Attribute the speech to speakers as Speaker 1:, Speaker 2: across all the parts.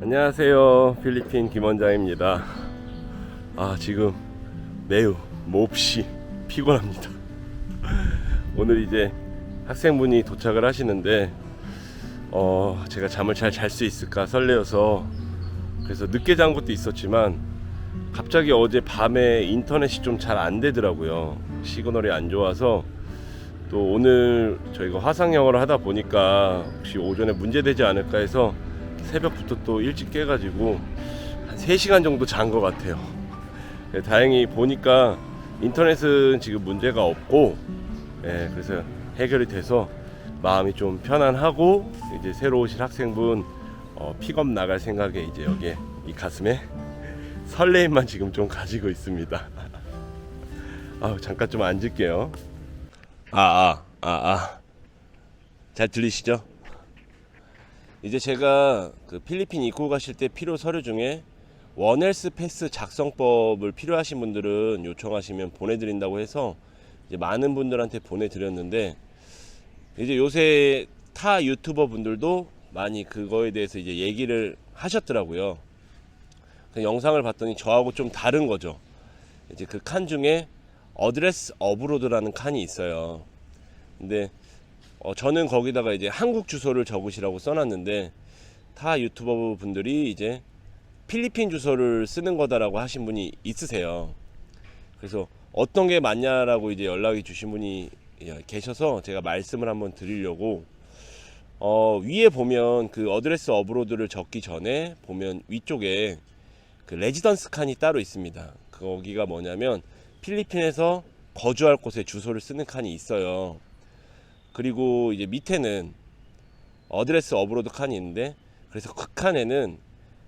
Speaker 1: 안녕하세요. 필리핀 김원장입니다. 아, 지금 매우 몹시 피곤합니다. 오늘 이제 학생분이 도착을 하시는데 어, 제가 잠을 잘 잘 수 있을까 설레어서 그래서 늦게 잔 것도 있었지만 갑자기 어제 밤에 인터넷이 좀 잘 안 되더라고요. 시그널이 안 좋아서 또 오늘 저희가 화상 영어를 하다 보니까 혹시 오전에 문제되지 않을까 해서 새벽부터 또 일찍 깨가지고 한 3시간 정도 잔 것 같아요. 네, 다행히 보니까 인터넷은 지금 문제가 없고 예, 그래서 해결이 돼서 마음이 좀 편안하고 이제 새로 오실 학생분 어, 픽업 나갈 생각에 이제 여기에 이 가슴에 설레임만 지금 좀 가지고 있습니다. 아 잠깐 좀 앉을게요. 아, 아, 아, 아. 잘 들리시죠? 이제 제가 그 필리핀 입국 가실 때 필요 서류 중에 원헬스 패스 작성법을 필요하신 분들은 요청하시면 보내드린다고 해서 이제 많은 분들한테 보내드렸는데 이제 요새 타 유튜버 분들도 많이 그거에 대해서 이제 얘기를 하셨더라고요. 그 영상을 봤더니 저하고 좀 다른 거죠. 이제 그 칸 중에 어드레스 어브로드라는 칸이 있어요. 근데 어, 저는 거기다가 이제 한국 주소를 적으시라고 써놨는데 타 유튜버 분들이 이제 필리핀 주소를 쓰는 거다라고 하신 분이 있으세요. 그래서 어떤 게 맞냐라고 이제 연락이 주신 분이 예, 계셔서 제가 말씀을 한번 드리려고 어, 위에 보면 그 어드레스 어브로드를 적기 전에 보면 위쪽에 그 레지던스 칸이 따로 있습니다. 거기가 뭐냐면 필리핀에서 거주할 곳에 주소를 쓰는 칸이 있어요. 그리고 이제 밑에는 어드레스 어브로드 칸이 있는데 그래서 그 칸에는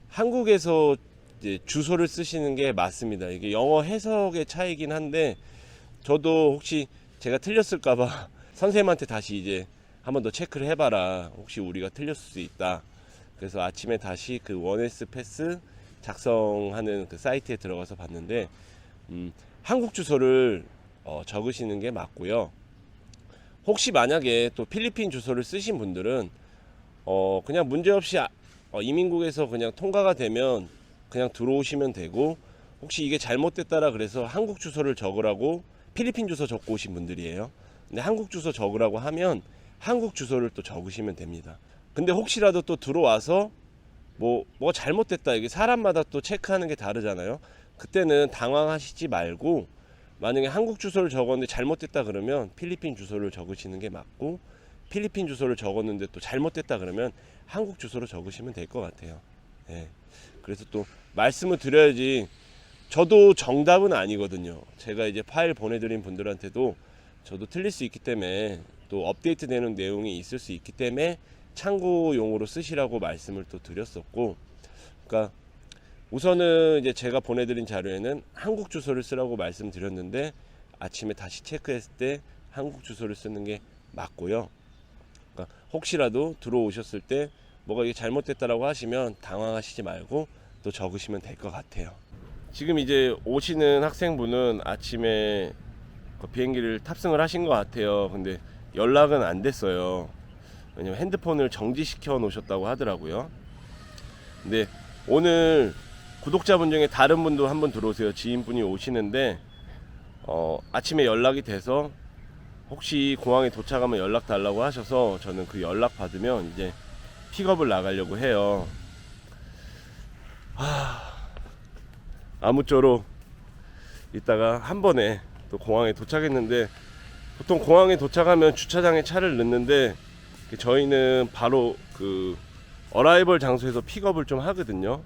Speaker 1: 한국에서 주소를 쓰시는 게 맞습니다. 이게 영어 해석의 차이긴 한데 저도 혹시 제가 틀렸을까봐 선생님한테 다시 이제 한 번 더 체크를 해봐라. 혹시 우리가 틀렸을 수 있다. 그래서 아침에 다시 그 원에스 패스 작성하는 그 사이트에 들어가서 봤는데 음, 한국 주소를 어, 적으시는 게 맞고요. 혹시 만약에 또 필리핀 주소를 쓰신 분들은 어, 그냥 문제 없이 아- 어, 이민국에서 그냥 통과가 되면 그냥 들어오시면 되고 혹시 이게 잘못됐다라 그래서 한국 주소를 적으라고 필리핀 주소 적고 오신 분들이에요. 근데 한국 주소 적으라고 하면 한국 주소를 또 적으시면 됩니다. 근데 혹시라도 또 들어와서 뭐 뭐가 잘못됐다 이게 사람마다 또 체크하는 게 다르잖아요. 그때는 당황하시지 말고 만약에 한국 주소를 적었는데 잘못됐다 그러면 필리핀 주소를 적으시는 게 맞고 필리핀 주소를 적었는데 또 잘못됐다 그러면 한국 주소로 적으시면 될 것 같아요. 예. 그래서 또 말씀을 드려야지 저도 정답은 아니거든요. 제가 이제 파일 보내드린 분들한테도 저도 틀릴 수 있기 때문에 또 업데이트 되는 내용이 있을 수 있기 때문에 참고용으로 쓰시라고 말씀을 또 드렸었고, 그러니까 우선은 이제 제가 보내드린 자료에는 한국 주소를 쓰라고 말씀드렸는데 아침에 다시 체크했을 때 한국 주소를 쓰는 게 맞고요. 그러니까 혹시라도 들어오셨을 때 뭐가 이게 잘못됐다라고 하시면 당황하시지 말고 또 적으시면 될 것 같아요. 지금 이제 오시는 학생분은 아침에 그 비행기를 탑승을 하신 것 같아요. 근데 연락은 안 됐어요. 왜냐면 핸드폰을 정지시켜 놓으셨다고 하더라고요. 근데 오늘 구독자분 중에 다른 분도 한번 들어오세요. 지인분이 오시는데 어, 아침에 연락이 돼서 혹시 공항에 도착하면 연락 달라고 하셔서 저는 그 연락 받으면 이제 픽업을 나가려고 해요. 하... 아무쪼록 이따가 한 번에 또 공항에 도착했는데 보통 공항에 도착하면 주차장에 차를 넣는데 저희는 바로 그 어라이벌 장소에서 픽업을 좀 하거든요.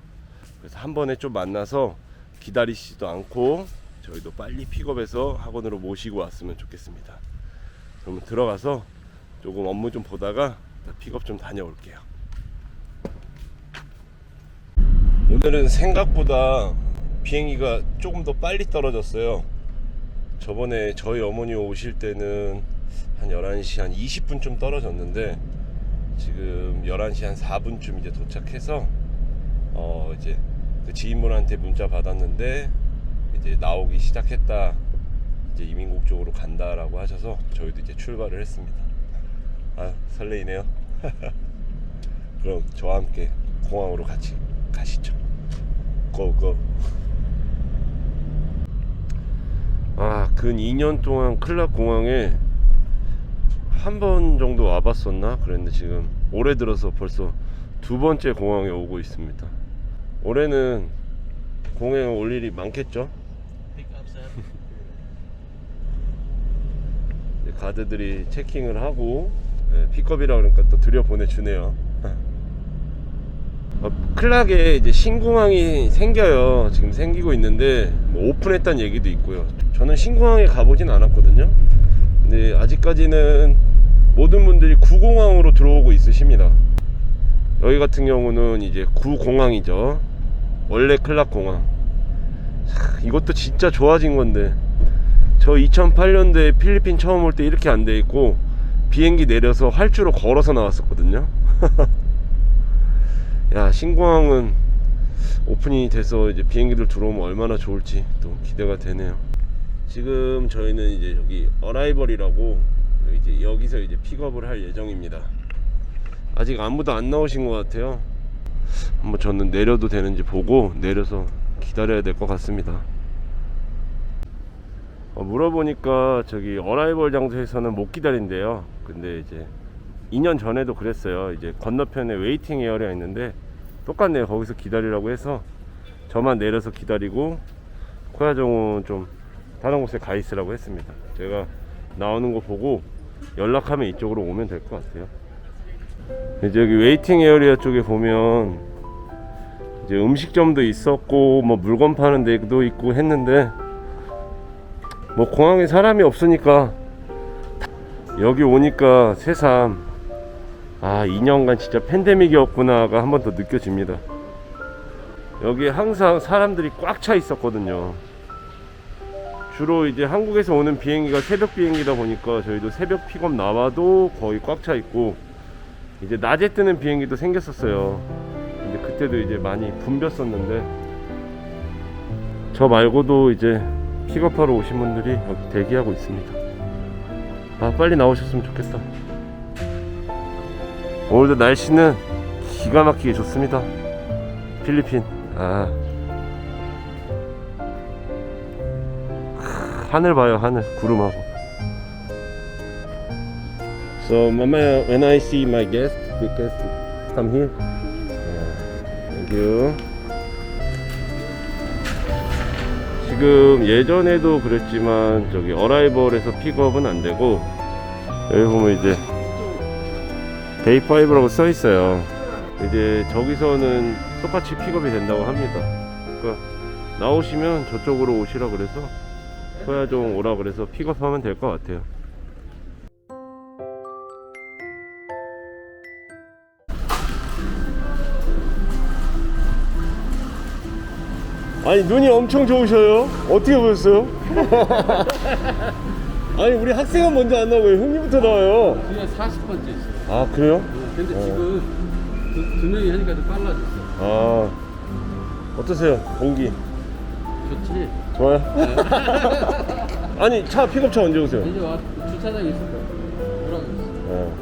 Speaker 1: 그래서 한 번에 좀 만나서 기다리시지도 않고 저희도 빨리 픽업해서 학원으로 모시고 왔으면 좋겠습니다. 그러면 들어가서 조금 업무 좀 보다가 픽업 좀 다녀올게요. 오늘은 생각보다 비행기가 조금 더 빨리 떨어졌어요. 저번에 저희 어머니 오실 때는 한 11시 한 20분쯤 떨어졌는데 지금 11시 한 4분쯤 이제 도착해서 어 이제 그 지인분한테 문자 받았는데 이제 나오기 시작했다. 이제 이민국 쪽으로 간다라고 하셔서 저희도 이제 출발을 했습니다. 아 설레이네요. 그럼 저와 함께 공항으로 같이 가시죠. 고고. 아, 근 2년 동안 클락 공항에 한 번 정도 와봤었나? 그랬는데 지금 올해 들어서 벌써 두 번째 공항에 오고 있습니다. 올해는 공항에 올 일이 많겠죠? 가드들이 체킹을 하고 예, 픽업이라 그러니까 또 들여 보내주네요. 어, 클락에 이제 신공항이 생겨요. 지금 생기고 있는데 뭐 오픈했다는 얘기도 있고요. 저는 신공항에 가보진 않았거든요. 근데 아직까지는 모든 분들이 구공항으로 들어오고 있으십니다. 여기 같은 경우는 이제 구공항이죠. 원래 클락 공항. 차, 이것도 진짜 좋아진 건데 저 2008년도에 필리핀 처음 올 때 이렇게 안 돼 있고 비행기 내려서 활주로 걸어서 나왔었거든요. 야 신공항은 오픈이 돼서 이제 비행기들 들어오면 얼마나 좋을지 또 기대가 되네요. 지금 저희는 이제 여기 어라이벌이라고 이제 여기서 이제 픽업을 할 예정입니다. 아직 아무도 안 나오신 것 같아요. 한번 저는 내려도 되는지 보고 내려서 기다려야 될 것 같습니다. 어, 물어보니까 저기 어라이벌 장소에서는 못 기다린대요. 근데 이제 2년 전에도 그랬어요. 이제 건너편에 웨이팅 에어리가 있는데 똑같네요. 거기서 기다리라고 해서 저만 내려서 기다리고 코야정은 좀 다른 곳에 가 있으라고 했습니다. 제가 나오는 거 보고 연락하면 이쪽으로 오면 될 것 같아요. 이제 여기 웨이팅 에어리아 쪽에 보면 이제 음식점도 있었고 뭐 물건 파는 데도 있고 했는데 뭐 공항에 사람이 없으니까 여기 오니까 새삼 아 2년간 진짜 팬데믹이었구나가 한 번 더 느껴집니다. 여기 항상 사람들이 꽉 차 있었거든요. 주로 이제 한국에서 오는 비행기가 새벽 비행기다 보니까 저희도 새벽 픽업 나와도 거의 꽉 차 있고 이제 낮에 뜨는 비행기도 생겼었어요. 근데 그때도 이제 많이 붐볐었는데 저 말고도 이제 픽업하러 오신 분들이 여기 대기하고 있습니다. 아 빨리 나오셨으면 좋겠다. 오늘도 날씨는 기가 막히게 좋습니다. 필리핀. 아. 크, 하늘 봐요, 하늘. 구름하고. So, mama, when I see my guest, the guest come here. Thank you. 지금 예전에도 그랬지만 저기 어라이벌에서 픽업은 안 되고 여기 보면 이제 데이 5라고 써 있어요. 이제 저기서는 똑같이 픽업이 된다고 합니다. 그러니까 나오시면 저쪽으로 오시라 그래서 소야종 오라 그래서 픽업하면 될 것 같아요. 아니 눈이 엄청 좋으셔요. 어떻게 보셨어요? 아니 우리 학생은 먼저 안 나오고 형님부터 나와요.
Speaker 2: 그냥 40번째 있어요.
Speaker 1: 아 그래요?
Speaker 2: 근데 지금 두, 두 명이 하니까 좀 빨라졌어.
Speaker 1: 아 어떠세요 공기
Speaker 2: 좋지?
Speaker 1: 좋아요? 아니 차 픽업차 언제 오세요?
Speaker 2: 이제 와 주차장에 있을 거야. 뭐라고 있어?
Speaker 1: 어.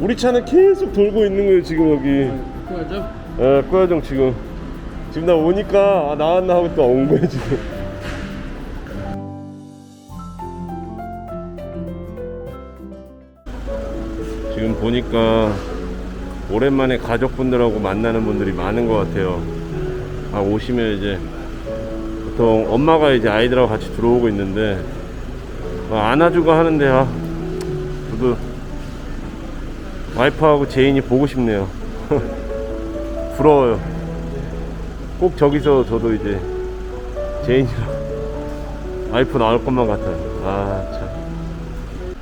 Speaker 1: 우리 차는 계속 돌고 있는 거예요 지금 여기
Speaker 2: 그거죠?
Speaker 1: 예, 꼬야정 지금 지금 나 오니까 아, 나왔나 하고 또 온 거예요 지금. 지금 보니까 오랜만에 가족분들하고 만나는 분들이 많은 것 같아요. 아 오시면 이제 보통 엄마가 이제 아이들하고 같이 들어오고 있는데 아, 안아주고 하는데 아 저도 와이프하고 제인이 보고 싶네요. 부러워요. 꼭 저기서 저도 이제 제인이랑 와이프 나올 것만 같아요. 아 참.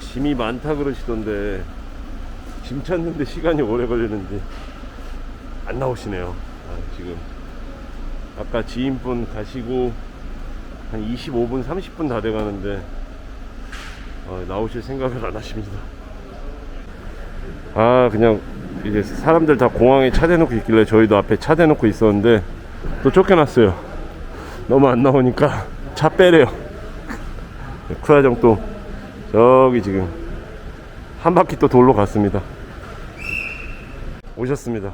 Speaker 1: 짐이 많다 그러시던데 짐 찾는데 시간이 오래 걸리는지 안 나오시네요. 아, 지금 아까 지인분 가시고 한 25분 30분 다 돼가는데 어, 나오실 생각을 안 하십니다. 아 그냥 이제 사람들 다 공항에 차 대놓고 있길래 저희도 앞에 차 대놓고 있었는데 또 쫓겨났어요. 너무 안 나오니까 차 빼래요. 쿠라정 또 저기 지금 한 바퀴 또 돌로 갔습니다. 오셨습니다.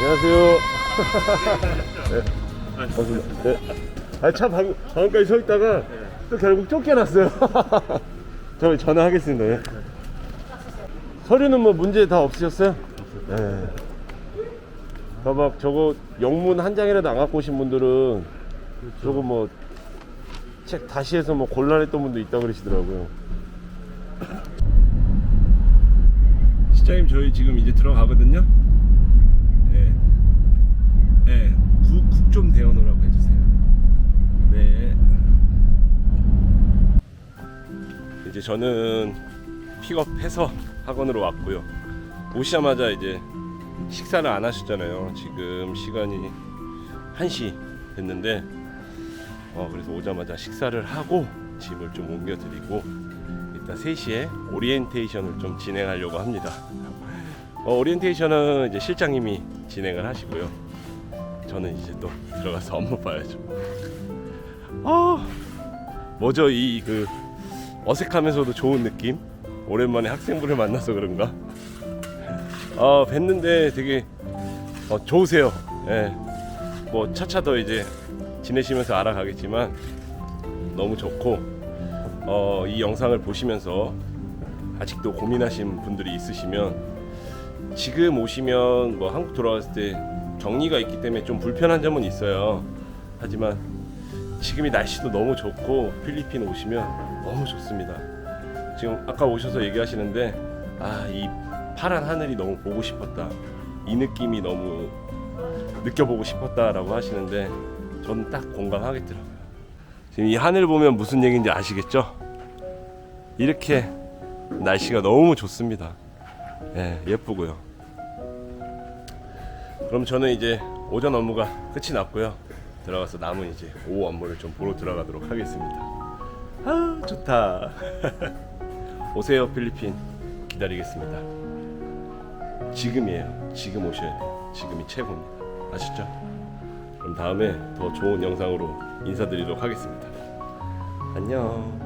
Speaker 1: 안녕하세요. 네. 반갑습니다. 네. 아, 차 방, 방금까지 서 있다가 또 결국 쫓겨났어요. 저 전화하겠습니다. 예. 서류는 뭐 문제 다 없으셨어요? 네. 막 저거 영문 한 장이라도 안 갖고 오신 분들은 저거 뭐 책 다시 해서 뭐 곤란했던 분도 있다 그러시더라고요. 시장님 저희 지금 이제 들어가거든요. 네. 네. 국국 좀 데워 놓으라고. 네. 이제 저는 픽업해서 학원으로 왔고요. 오시자마자 이제 식사를 안 하셨잖아요. 지금 시간이 1시 됐는데 어 그래서 오자마자 식사를 하고 짐을 좀 옮겨 드리고 일단 3시에 오리엔테이션을 좀 진행하려고 합니다. 어, 오리엔테이션은 이제 실장님이 진행을 하시고요. 저는 이제 또 들어가서 업무 봐야죠. 아, 뭐죠 이 그 어색하면서도 좋은 느낌? 오랜만에 학생분을 만나서 그런가? 아, 뵀는데 되게 어, 좋으세요. 예. 뭐 차차 더 이제 지내시면서 알아가겠지만 너무 좋고 어, 이 영상을 보시면서 아직도 고민하신 분들이 있으시면 지금 오시면 뭐 한국 돌아왔을 때 격리가 있기 때문에 좀 불편한 점은 있어요. 하지만 지금 이 날씨도 너무 좋고 필리핀 오시면 너무 좋습니다. 지금 아까 오셔서 얘기하시는데 아 이 파란 하늘이 너무 보고 싶었다. 이 느낌이 너무 느껴보고 싶었다라고 하시는데 저는 딱 공감하겠더라고요. 지금 이 하늘 보면 무슨 얘기인지 아시겠죠? 이렇게 날씨가 너무 좋습니다. 예, 예쁘고요. 그럼 저는 이제 오전 업무가 끝이 났고요. 들어가서 남은 이제 오후 업무를 좀 보러 들어가도록 하겠습니다. 아, 좋다. 오세요, 필리핀. 기다리겠습니다. 지금이에요. 지금 오셔야 돼요. 지금이 최고입니다. 아시죠? 그럼 다음에 더 좋은 영상으로 인사드리도록 하겠습니다. 안녕.